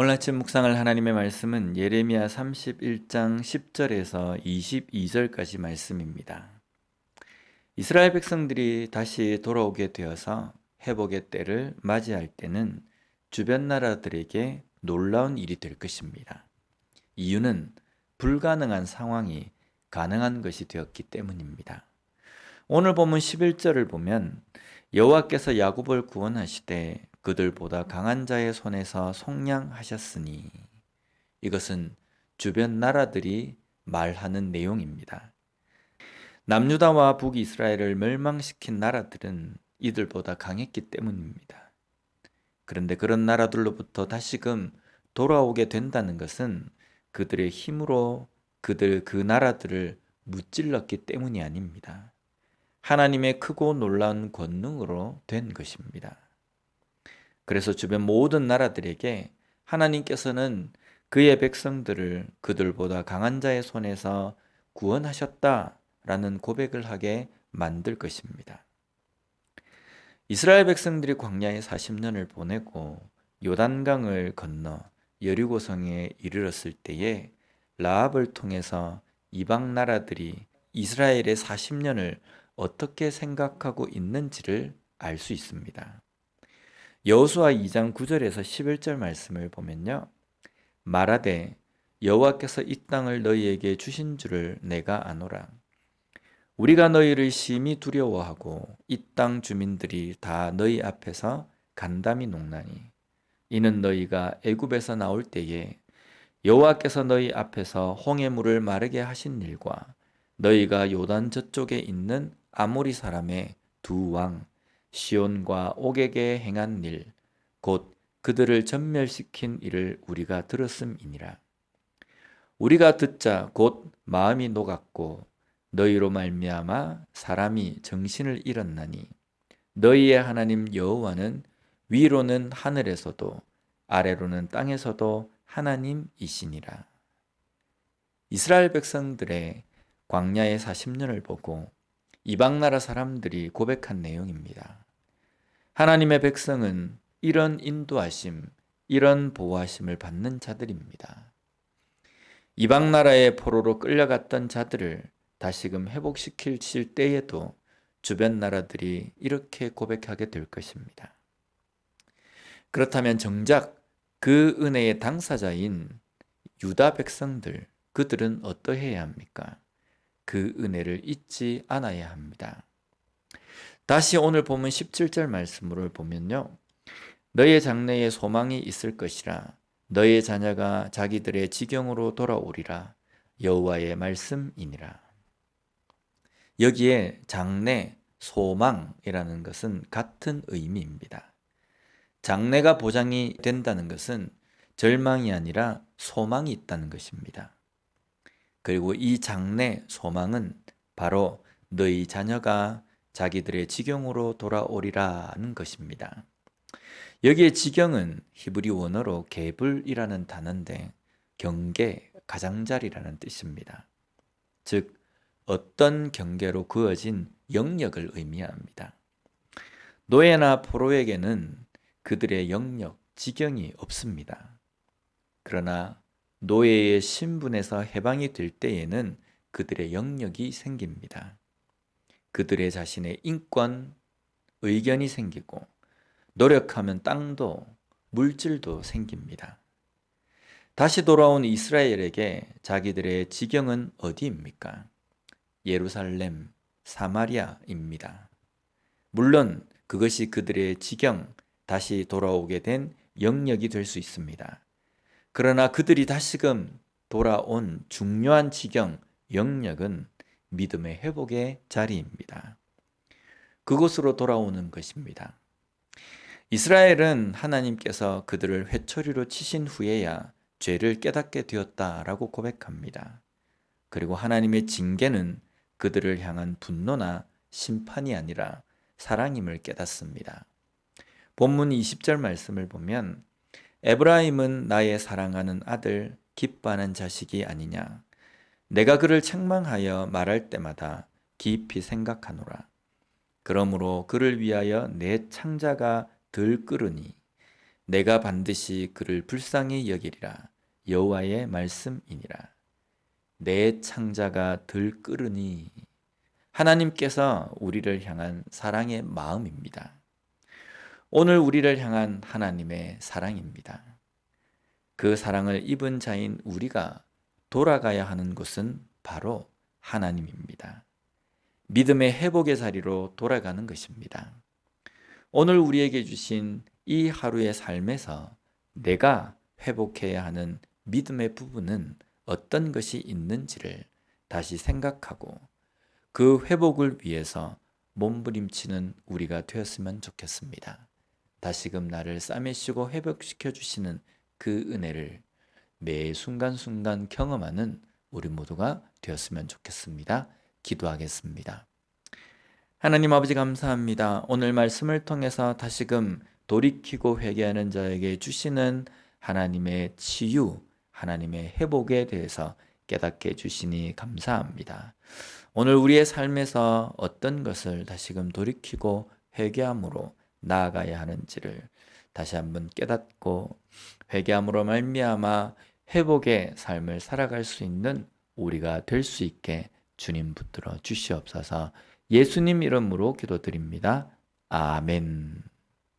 오늘 아침 묵상할 하나님의 말씀은 예레미야 31장 10절에서 22절까지 말씀입니다. 이스라엘 백성들이 다시 돌아오게 되어서 회복의 때를 맞이할 때는 주변 나라들에게 놀라운 일이 될 것입니다. 이유는 불가능한 상황이 가능한 것이 되었기 때문입니다. 오늘 본문 11절을 보면 여호와께서 야곱을 구원하시되 그들보다 강한 자의 손에서 속량하셨으니 이것은 주변 나라들이 말하는 내용입니다. 남유다와 북이스라엘을 멸망시킨 나라들은 이들보다 강했기 때문입니다. 그런데 그런 나라들로부터 다시금 돌아오게 된다는 것은 그들의 힘으로 그들 그 나라들을 무찔렀기 때문이 아닙니다. 하나님의 크고 놀라운 권능으로 된 것입니다. 그래서 주변 모든 나라들에게 하나님께서는 그의 백성들을 그들보다 강한 자의 손에서 구원하셨다라는 고백을 하게 만들 것입니다. 이스라엘 백성들이 광야에 40년을 보내고 요단강을 건너 여리고성에 이르렀을 때에 라합을 통해서 이방 나라들이 이스라엘의 40년을 어떻게 생각하고 있는지를 알 수 있습니다. 여호수아 2장 9절에서 11절 말씀을 보면요. 말하되 여호와께서 이 땅을 너희에게 주신 줄을 내가 아노라. 우리가 너희를 심히 두려워하고 이 땅 주민들이 다 너희 앞에서 간담이 녹나니 이는 너희가 애굽에서 나올 때에 여호와께서 너희 앞에서 홍해물을 마르게 하신 일과 너희가 요단 저쪽에 있는 아모리 사람의 두 왕 시온과 옥에게 행한 일, 곧 그들을 전멸시킨 일을 우리가 들었음이니라. 우리가 듣자 곧 마음이 녹았고 너희로 말미암아 사람이 정신을 잃었나니 너희의 하나님 여호와는 위로는 하늘에서도 아래로는 땅에서도 하나님이시니라. 이스라엘 백성들의 광야의 40년을 보고 이방 나라 사람들이 고백한 내용입니다. 하나님의 백성은 이런 인도하심, 이런 보호하심을 받는 자들입니다. 이방 나라의 포로로 끌려갔던 자들을 다시금 회복시킬 때에도 주변 나라들이 이렇게 고백하게 될 것입니다. 그렇다면 정작 그 은혜의 당사자인 유다 백성들, 그들은 어떠해야 합니까? 그 은혜를 잊지 않아야 합니다. 다시 오늘 보면 17절 말씀을 보면요. 너의 장래에 소망이 있을 것이라 너의 자녀가 자기들의 지경으로 돌아오리라 여호와의 말씀이니라. 여기에 장래, 소망이라는 것은 같은 의미입니다. 장래가 보장이 된다는 것은 절망이 아니라 소망이 있다는 것입니다. 그리고 이 장래 소망은 바로 너희 자녀가 자기들의 지경으로 돌아오리라는 것입니다. 여기에 지경은 히브리 원어로 개불이라는 단어인데 경계, 가장자리라는 뜻입니다. 즉 어떤 경계로 그어진 영역을 의미합니다. 노예나 포로에게는 그들의 영역, 지경이 없습니다. 그러나 노예의 신분에서 해방이 될 때에는 그들의 영역이 생깁니다. 그들의 자신의 인권, 의견이 생기고 노력하면 땅도 물질도 생깁니다. 다시 돌아온 이스라엘에게 자기들의 지경은 어디입니까? 예루살렘, 사마리아입니다. 물론 그것이 그들의 지경, 다시 돌아오게 된 영역이 될 수 있습니다. 그러나 그들이 다시금 돌아온 중요한 지경, 영역은 믿음의 회복의 자리입니다. 그곳으로 돌아오는 것입니다. 이스라엘은 하나님께서 그들을 회초리로 치신 후에야 죄를 깨닫게 되었다라고 고백합니다. 그리고 하나님의 징계는 그들을 향한 분노나 심판이 아니라 사랑임을 깨닫습니다. 본문 20절 말씀을 보면 에브라임은 나의 사랑하는 아들, 기뻐하는 자식이 아니냐. 내가 그를 책망하여 말할 때마다 깊이 생각하노라. 그러므로 그를 위하여 내 창자가 들끓으니 내가 반드시 그를 불쌍히 여기리라 여호와의 말씀이니라 내 창자가 들끓으니 하나님께서 우리를 향한 사랑의 마음입니다. 오늘 우리를 향한 하나님의 사랑입니다. 그 사랑을 입은 자인 우리가 돌아가야 하는 곳은 바로 하나님입니다. 믿음의 회복의 자리로 돌아가는 것입니다. 오늘 우리에게 주신 이 하루의 삶에서 내가 회복해야 하는 믿음의 부분은 어떤 것이 있는지를 다시 생각하고 그 회복을 위해서 몸부림치는 우리가 되었으면 좋겠습니다. 다시금 나를 싸매시고 회복시켜 주시는 그 은혜를 매 순간순간 경험하는 우리 모두가 되었으면 좋겠습니다. 기도하겠습니다. 하나님 아버지 감사합니다. 오늘 말씀을 통해서 다시금 돌이키고 회개하는 자에게 주시는 하나님의 치유, 하나님의 회복에 대해서 깨닫게 해주시니 감사합니다. 오늘 우리의 삶에서 어떤 것을 다시금 돌이키고 회개함으로 나아가야 하는지를 다시 한번 깨닫고 회개함으로 말미암아 회복의 삶을 살아갈 수 있는 우리가 될 수 있게 주님 붙들어 주시옵소서. 예수님 이름으로 기도드립니다. 아멘.